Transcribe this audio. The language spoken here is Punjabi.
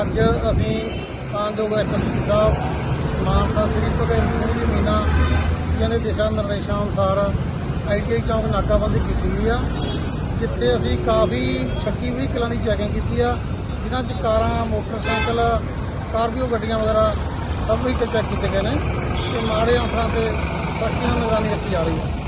ਅੱਜ ਅਸੀਂ ਕਾਂਜੋਗ ਐਸਐਸਪੀ ਸਾਹਿਬ, ਮਾਨਸਾ ਸ੍ਰੀ ਭਗਵੰਤ ਸਿੰਘ ਜੀ ਮੀਨਾ ਜਿਹਨੇ ਦਿਸ਼ਾ ਨਿਰਦੇਸ਼ਾਂ ਅਨੁਸਾਰ ਆਈਟੀਆਈ ਚੌਂਕ ਨਾਕਾਬੰਦੀ ਕੀਤੀ ਗਈ ਆ, ਜਿੱਥੇ ਅਸੀਂ ਕਾਫੀ ਸ਼ੱਕੀ ਵਹੀਕਲਾਂ ਦੀ ਚੈਕਿੰਗ ਕੀਤੀ ਆ, ਜਿਨ੍ਹਾਂ 'ਚ ਕਾਰਾਂ, ਮੋਟਰਸਾਈਕਲ, ਸਕਾਰਪੀਓ ਗੱਡੀਆਂ ਵਗੈਰਾ ਸਭ ਵਹੀਕਲ ਚੈੱਕ ਕੀਤੇ ਗਏ ਨੇ, ਤੇ ਮਾੜੇ ਅੰਸਰਾਂ ਤੇ ਸਖਤੀ ਨਾਲ ਨਿਗਰਾਨੀ ਰੱਖੀ ਜਾ ਰਹੀ ਹੈ